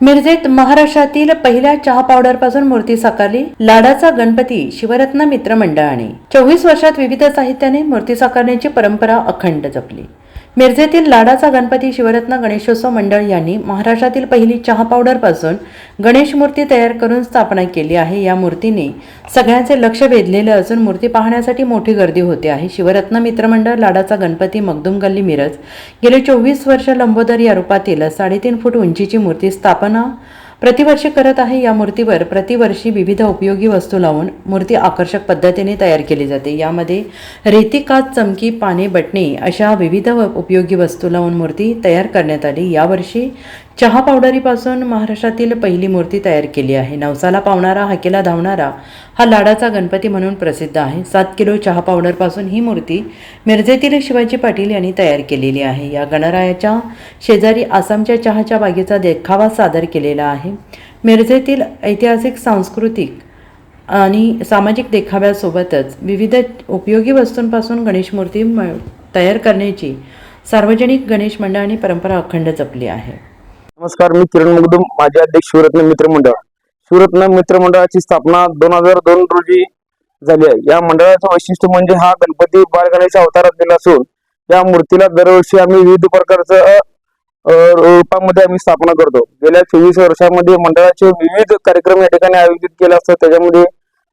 मिरजेत महाराष्ट्रातील पहिल्या चहा पावडरपासून मूर्ती साकारली लाडाचा गणपती शिवरत्न मित्र मंडळाने. चोवीस वर्षात विविध साहित्याने मूर्ती साकारण्याची परंपरा अखंड जपली. मिरजेतील लाडाचा गणपती शिवरत्न गणेशोत्सव मंडळ यांनी महाराष्ट्रातील पहिली चहा पावडरपासून गणेश मूर्ती तयार करून स्थापना केली आहे. या मूर्तीने सगळ्यांचे लक्ष वेधलेलं असून मूर्ती पाहण्यासाठी मोठी गर्दी होते आहे. शिवरत्न मित्रमंडळ लाडाचा गणपती मगदुम गल्ली मिरज गेले चोवीस वर्ष लंबोदर या रूपातील साडेतीन फूट उंचीची मूर्ती स्थापना प्रतिवर्षी करत आहे या मूर्तीवर प्रतिवर्षी विविध उपयोगी वस्तू लावून मूर्ती आकर्षक पद्धतीने तयार केली जाते. यामध्ये रेती काच चमकी पाने बटणे अशा विविध व उपयोगी वस्तू लावून मूर्ती तयार करण्यात आली. यावर्षी चहा पावडरीपासून महाराष्ट्रातील पहिली मूर्ती तयार केली आहे. नवसाला पावणारा हाकेला धावणारा हा लाडाचा गणपती म्हणून प्रसिद्ध आहे. सात किलो चहा पावडरपासून ही मूर्ती मिरजेतील शिवाजी पाटील यांनी तयार केलेली आहे. या गणरायाच्या शेजारी आसामच्या चहाच्या बागेचा देखावा सादर केलेला आहे. मिरजेतील ऐतिहासिक सांस्कृतिक आणि सामाजिक देखाव्यासोबतच विविध उपयोगी वस्तूंपासून गणेश मूर्ती म- तयार करण्याची सार्वजनिक गणेश मंडळाने परंपरा अखंड जपली आहे. नमस्कार मी किरण मुगदुम माझे अध्यक्ष शिवरत्न मित्र मंडळ. सुरत्न मित्रमंडळाची स्थापना दोन हजार दोन रोजी झाली आहे. या मंडळाचं वैशिष्ट्य म्हणजे हा गणपती बाळ अवतारात दिला असून या मूर्तीला दरवर्षी आम्ही विविध प्रकारचं रूपामध्ये आम्ही स्थापना करतो. गेल्या चोवीस वर्षामध्ये मंडळाचे विविध कार्यक्रम या ठिकाणी आयोजित केले असतात. त्याच्यामध्ये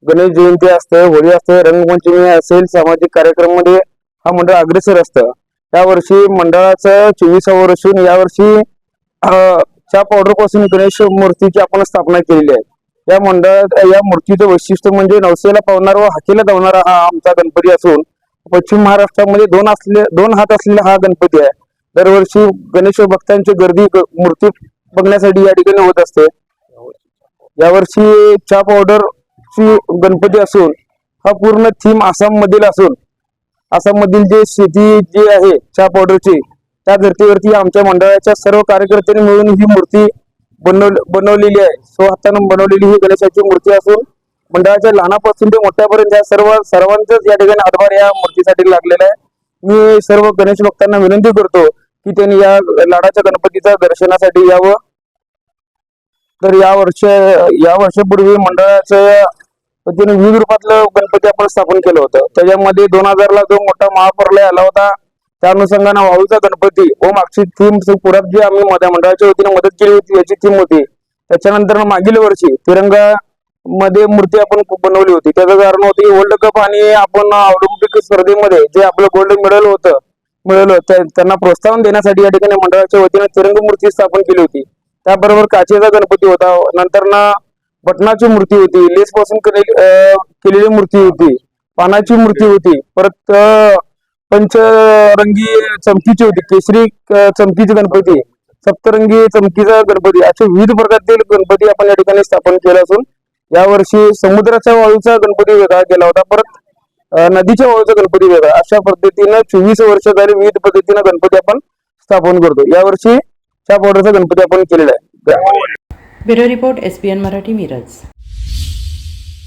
गणेश जयंती असते होळी असते रंगपंचमी असेल सामाजिक कार्यक्रमामध्ये हा मंडळ अग्रेसर असतं. यावर्षी मंडळाचं चोवीसावं वर्ष असून यावर्षी अं, च्या पावडरपासून गणेश मूर्तीची आपण स्थापना केलेली आहे. या मंडळात या मूर्तीचं वैशिष्ट्य म्हणजे नवसेला पावणारा व हाकेला धावणारा हा आमचा गणपती असून पश्चिम महाराष्ट्रामध्ये दोन असले दोन हात असलेला हा गणपती आहे. दरवर्षी गणेश भक्तांची गर्दी मूर्ती बघण्यासाठी या ठिकाणी होत असते. यावर्षी च्या पावडरची गणपती असून हा पूर्ण थीम आसाम मधील असून आसाम मधील जे शेती जी आहे चहा पावडरची त्या धर्तीवरती आमच्या मंडळाच्या सर्व कार्यकर्त्यांनी मिळून ही मूर्ती बनव बनवलेली आहे. स्वहातानं बनवलेली ही गणेशाची मूर्ती असून मंडळाच्या लहानापासून ते मोठ्यापर्यंत या सर्व सर्वांचाच या ठिकाणी हातभार या मूर्तीसाठी लागलेला आहे. मी सर्व गणेश भक्तांना विनंती करतो की त्यांनी या लाडाच्या गणपतीच्या दर्शनासाठी यावं. तर या वर्ष या वर्षापूर्वी मंडळाचं पद्धतीने विविध रूपातलं गणपती आपण स्थापन केलं होतं. त्याच्यामध्ये दोन हजारला जो मोठा महाप्रलय आला होता त्या अनुषंगाने वाळूचा गणपती व मागची थीम पुरात जी आम्ही मंडळाच्या वतीने मदत केली होती याची थीम होती. त्याच्यानंतर मागील वर्षी तिरंगा मध्ये मूर्ती आपण बनवली होती. त्याचं कारण होतं की वर्ल्ड कप आणि आपण ऑलिम्पिक स्पर्धेमध्ये जे आपलं गोल्ड मेडल होतं मिळवलं त्यांना प्रोत्साहन देण्यासाठी या ठिकाणी मंडळाच्या वतीने तिरंग मूर्ती स्थापन केली होती. त्याबरोबर काचेचा गणपती होता. नंतर ना बटनाची मूर्ती होती. लेस पासून केलेली मूर्ती होती. पानाची मूर्ती होती. परत पंचरंगी चमकीची होती. केसरी चमकीची गणपती. सप्तरंगी चमकीचा गणपती. असे विविध प्रकारचे गणपती आपण या ठिकाणी स्थापन केले असून यावर्षी समुद्राच्या वाळूचा गणपती वेगळा केला होता. परत नदीच्या वाळूचा गणपती वेगळा. अशा पद्धतीनं चोवीस वर्ष झाली विविध पद्धतीनं गणपती आपण स्थापन करतो. यावर्षी च्या पावडरचा गणपती आपण केलेला आहे. Bureau report S Marathi Miraj.